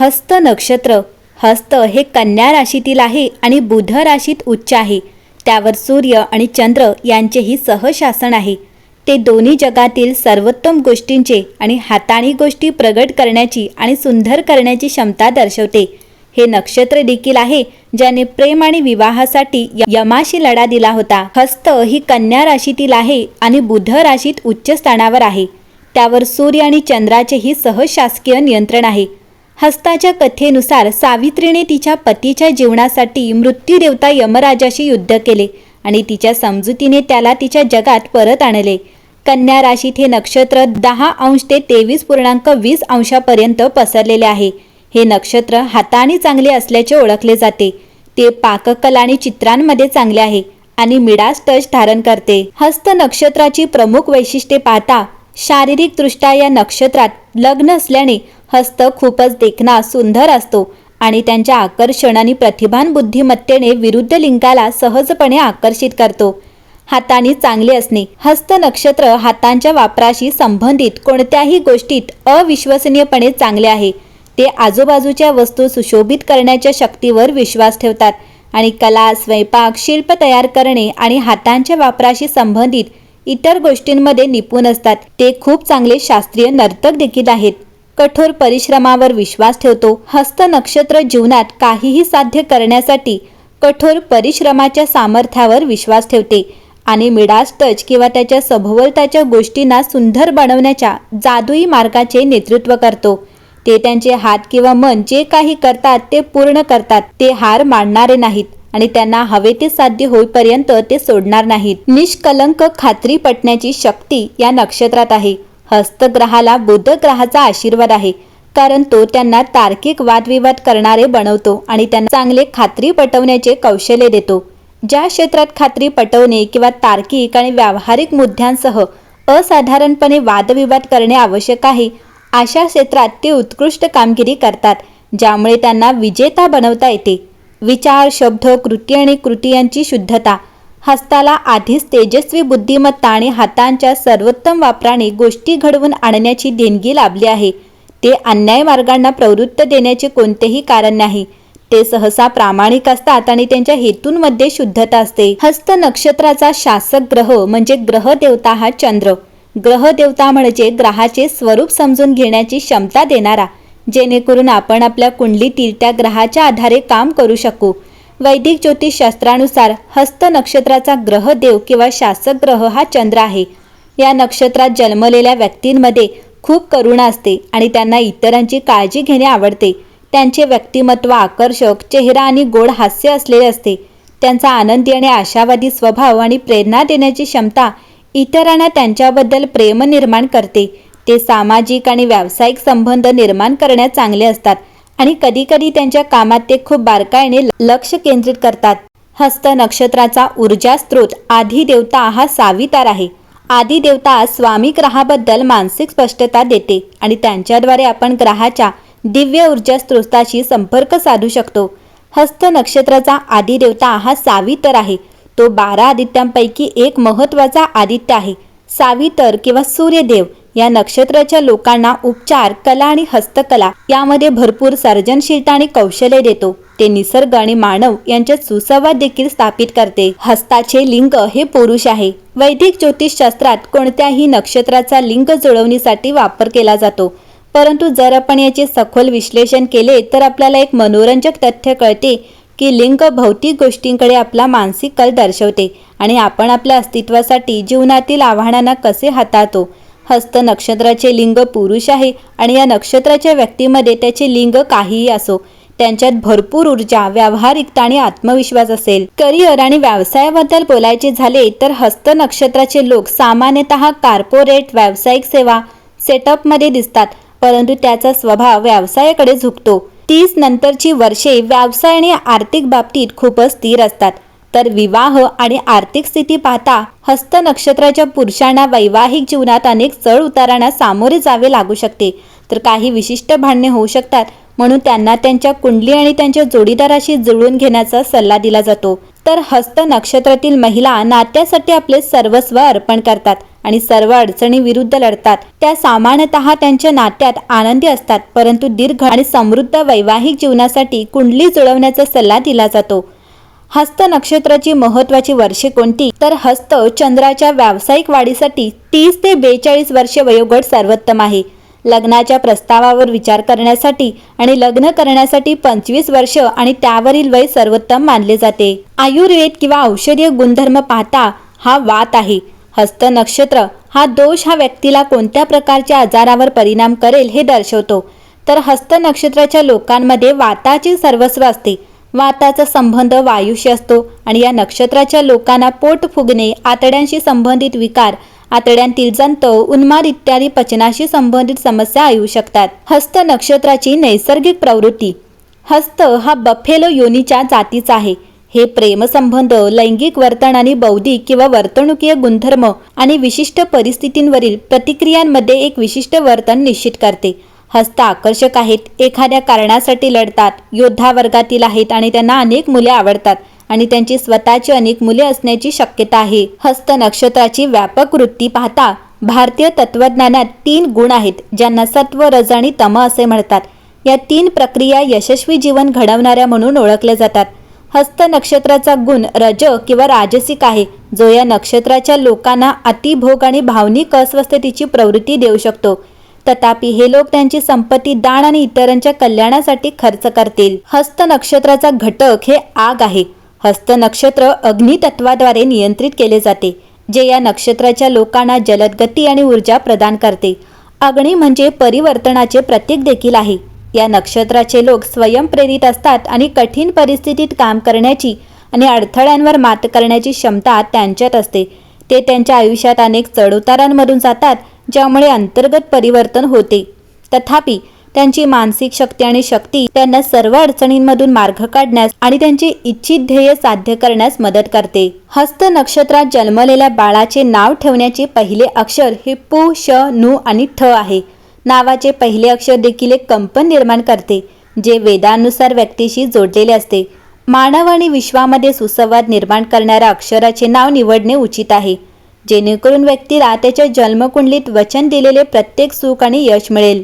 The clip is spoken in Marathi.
हस्त नक्षत्र. हस्त हे कन्या राशीतील आहे आणि बुध राशीत उच्च आहे. त्यावर सूर्य आणि चंद्र यांचेही सहशासन आहे. ते दोन्ही जगातील सर्वोत्तम गोष्टींचे आणि हाताळी गोष्टी प्रगट करण्याची आणि सुंदर करण्याची क्षमता दर्शवते. हे नक्षत्र देखील आहे ज्याने प्रेम आणि विवाहासाठी यमाशी लढा दिला होता. हस्त ही कन्या राशीतील आहे आणि बुध राशीत उच्च स्थानावर आहे. त्यावर सूर्य आणि चंद्राचेही सहशासकीय नियंत्रण आहे. हस्ताच्या कथेनुसार सावित्रीने तिच्या पतीच्या जीवनासाठी मृत्यूदेवता यमराजाशी युद्ध केले आणि तिच्या समजुतीने त्याला तिच्या जगात परत आणले. कन्या राशीत हे नक्षत्र दहा अंश ते तेवीस पूर्णांक वीस अंशापर्यंत पसरलेले आहे. हे नक्षत्र हाताने चांगले असल्याचे ओळखले जाते. ते पाककला आणि चित्रांमध्ये चांगले आहे आणि मिडास टच धारण करते. हस्त नक्षत्राची प्रमुख वैशिष्ट्ये पाहता शारीरिकदृष्ट्या या नक्षत्रात लग्न असल्याने हस्त खूपच देखणा सुंदर असतो आणि त्यांच्या आकर्षण आणि प्रतिभान बुद्धिमत्तेने विरुद्ध लिंगाला सहजपणे आकर्षित करतो. हाताने चांगले असणे हस्त नक्षत्र हातांच्या वापराशी संबंधित कोणत्याही गोष्टीत अविश्वसनीयपणे चांगले आहे. ते आजूबाजूच्या वस्तू सुशोभित करण्याच्या शक्तीवर विश्वास ठेवतात आणि कला स्वयंपाक शिल्प तयार करणे आणि हातांच्या वापराशी संबंधित इतर गोष्टींमध्ये निपुण असतात. ते खूप चांगले शास्त्रीय नर्तक देखील आहेत. कठोर परिश्रमावर विश्वास ठेवतो. हस्त नक्षत्र जीवनात काहीही साध्य करण्यासाठी कठोर परिश्रमाच्या सामर्थ्यावर विश्वास ठेवते. आणि मिडास टच किंवा त्याच्या सभोवताच्या गोष्टींना सुंदर बनवण्याच्या जादुई मार्गाचे नेतृत्व करतो. ते त्यांचे हात किंवा मन जे काही करतात ते पूर्ण करतात. ते हार मानणारे नाहीत आणि त्यांना हवे ते साध्य होईपर्यंत ते सोडणार नाहीत. निष्कलंक खात्री पटण्याची शक्ती या नक्षत्रात आहे. हस्तग्रहाला बुध ग्रहाचा आशीर्वाद आहे. कारण तो त्यांना तार्किक वादविवाद करणारे बनवतो आणि त्यांना चांगले खात्री पटवण्याचे कौशल्य देतो. ज्या क्षेत्रात खात्री पटवणे किंवा तार्किक आणि व्यावहारिक मुद्द्यांसह असाधारणपणे वादविवाद करणे आवश्यक आहे अशा क्षेत्रात ते उत्कृष्ट कामगिरी करतात ज्यामुळे त्यांना विजेता बनवता येते. विचार शब्द कृती आणि कृती यांची शुद्धता हस्ताला आधीच तेजस्वी बुद्धिमत्ता आणि हातांच्या सर्वोत्तम वापराने गोष्टी घडवून आणण्याची देणगी लाभली आहे. ते अन्याय मार्गांना प्रवृत्त देण्याचे कोणतेही कारण नाही. ते सहसा प्रामाणिक असतात आणि त्यांच्या हेतूंमध्ये शुद्धता असते. हस्त नक्षत्राचा शासक ग्रह म्हणजे ग्रह देवता हा चंद्र. ग्रह देवता म्हणजे ग्रहाचे स्वरूप समजून घेण्याची क्षमता देणारा जेणेकरून आपण आपल्या कुंडलीतील त्या ग्रहाच्या आधारे काम करू शकू. वैदिक ज्योतिषशास्त्रानुसार हस्त नक्षत्राचा ग्रह देव किंवा शासक ग्रह हा चंद्र आहे. या नक्षत्रात जन्मलेल्या व्यक्तींमध्ये खूप करुणा असते आणि त्यांना इतरांची काळजी घेणे आवडते. त्यांचे व्यक्तिमत्व आकर्षक चेहरा आणि गोड हास्य असलेले असते. त्यांचा आनंदी आणि आशावादी स्वभाव आणि प्रेरणा देण्याची क्षमता इतरांना त्यांच्याबद्दल प्रेम निर्माण करते. ते सामाजिक आणि व्यावसायिक संबंध निर्माण करण्यात चांगले असतात. आणि कधीकधी त्यांच्या कामात ते खूप बारकाईने लक्ष केंद्रित करतात. हस्त नक्षत्राचा ऊर्जा स्रोत आधी देवता हा सावितार आहे आदिदेवता स्वामी ग्रहाबद्दल मानसिक स्पष्टता देते आणि त्यांच्याद्वारे आपण ग्रहाच्या दिव्य ऊर्जा स्रोताशी संपर्क साधू शकतो. हस्त नक्षत्राचा आदी देवता हा सावितर आहे तो बारा आदित्यांपैकी एक महत्त्वाचा आदित्य आहे. सावितर किंवा सूर्यदेव या नक्षत्राच्या लोकांना उपचार कला आणि हस्तकला यामध्ये भरपूर सर्जनशीलता आणि कौशल्य देतो. ते निसर्ग आणि मानव यांच्यात सुसंवाद देखील स्थापित करते. हस्ताचे लिंग हे पुरुष आहे. वैदिक ज्योतिषशास्त्रात कोणत्याही नक्षत्राचा लिंग जुळवणीसाठी वापर केला जातो. परंतु जर आपण याचे सखोल विश्लेषण केले तर आपल्याला एक मनोरंजक तथ्य कळते की लिंग भौतिक गोष्टींकडे आपला मानसिक कल दर्शवते आणि आपण आपल्या अस्तित्वासाठी जीवनातील आव्हानांना कसे हाताळतो. हस्त नक्षत्राचे लिंग पुरुष आहे आणि या नक्षत्राच्या व्यक्तीमध्ये त्याचे लिंग काहीही असो त्यांच्यात भरपूर ऊर्जा व्यावहारिकता आणि आत्मविश्वास असेल. करिअर आणि व्यवसायाबद्दल बोलायचे झाले तर हस्त नक्षत्राचे लोक सामान्यतः कार्पोरेट व्यावसायिक सेवा सेटअपमध्ये दिसतात परंतु त्याचा स्वभाव व्यवसायाकडे झुकतो. तीस नंतरची वर्षे व्यवसाय आणि आर्थिक बाबतीत खूपच स्थिर असतात. तर विवाह आणि आर्थिक स्थिती पाहता हस्त नक्षत्राच्या पुरुषांना वैवाहिक जीवनात अनेक चढ उतारांना सामोरे जावे लागू शकते. तर काही विशिष्ट भांडणे होऊ शकतात म्हणून त्यांना त्यांच्या कुंडली आणि त्यांच्या जोडीदाराशी जुळवून घेण्याचा सल्ला दिला जातो. तर हस्त नक्षत्रातील महिला नात्यासाठी आपले सर्वस्व अर्पण करतात आणि सर्व अडचणी विरुद्ध लढतात. त्या सामान्यतः त्यांच्या नात्यात आनंदी असतात परंतु दीर्घ आणि समृद्ध वैवाहिक जीवनासाठी कुंडली जुळवण्याचा सल्ला दिला जातो. हस्त नक्षत्राची महत्वाची वर्षे कोणती? तर हस्त चंद्राच्या व्यावसायिक वाढीसाठी तीस ते बेचाळीस वर्षे वयोगट सर्वोत्तम आहे. लग्नाच्या प्रस्तावावर विचार करण्यासाठी आणि लग्न करण्यासाठी पंचवीस वर्ष आणि त्यावरील वय सर्वोत्तम मानले जाते. आयुर्वेद किंवा औषधीय गुणधर्म पाहता हा वात आहे. हस्त नक्षत्र हा दोष हा व्यक्तीला कोणत्या प्रकारच्या आजारावर परिणाम करेल हे दर्शवतो. तर हस्त नक्षत्राच्या लोकांमध्ये वाताचे सर्वस्व असते. वाताचा संबंध वायूशी असतो आणि या नक्षत्राच्या लोकांना पोट फुगणे आतड्यांशी संबंधित विकार आतड्यांतील जंत उन्माद इत्यादी पचनाशी संबंधित समस्या येऊ शकतात. हस्त नक्षत्राची नैसर्गिक प्रवृत्ती. हस्त हा बफेलो योनीच्या जातीचा आहे. हे प्रेमसंबंध लैंगिक वर्तन आणि बौद्धिक किंवा वर्तणुकीय गुणधर्म आणि विशिष्ट परिस्थितींवरील प्रतिक्रियांमध्ये एक विशिष्ट वर्तन निश्चित करते. हस्त आकर्षक आहेत. एखाद्या कारणासाठी लढतात. योद्धा वर्गातील आहेत आणि त्यांना अनेक मुले आवडतात आणि त्यांची स्वतःची अनेक मुले असण्याची शक्यता आहे. हस्त नक्षत्राची व्यापक वृत्ती पाहता भारतीय तत्वज्ञानात तीन गुण आहेत ज्यांना सत्व रज आणि तम असे म्हणतात. या तीन प्रक्रिया यशस्वी जीवन घडवणाऱ्या म्हणून ओळखल्या जातात. हस्त नक्षत्राचा गुण रज किंवा राजसिक आहे जो या नक्षत्राच्या लोकांना अतिभोग आणि भावनिक अस्वस्थतेची प्रवृत्ती देऊ शकतो. तथापि हे लोक त्यांची संपत्ती दान आणि इतरांच्या कल्याणासाठी खर्च करतील. हस्त नक्षत्राचा घटक हे आग आहे. हस्त नक्षत्र अग्नितत्वाद्वारे नियंत्रित केले जाते जे या नक्षत्राच्या लोकांना जलद गती आणि ऊर्जा प्रदान करते. अग्नी म्हणजे परिवर्तनाचे प्रतीक देखील आहे. या नक्षत्राचे लोक स्वयंप्रेरित असतात आणि कठीण परिस्थितीत काम करण्याची आणि अडथळ्यांवर मात करण्याची क्षमता त्यांच्यात असते. ते त्यांच्या आयुष्यात अनेक चढउतारांमधून जातात ज्यामुळे अंतर्गत परिवर्तन होते. तथापि त्यांची मानसिक शक्ती आणि शक्ती त्यांना सर्व अडचणींमधून मार्ग काढण्यास आणि त्यांची इच्छित ध्येय साध्य करण्यास मदत करते. हस्त नक्षत्रात जन्मलेल्या बाळाचे नाव ठेवण्याचे पहिले अक्षर हे पु श नु आणि ठ आहे. नावाचे पहिले अक्षर देखील एक कंपन निर्माण करते जे वेदानुसार व्यक्तीशी जोडलेले असते. मानव आणि विश्वामध्ये सुसंवाद निर्माण करणाऱ्या अक्षराचे नाव निवडणे उचित आहे. जेणेकरून व्यक्तीला त्याच्या जन्मकुंडलीत वचन दिलेले प्रत्येक सुख आणि यश मिळेल.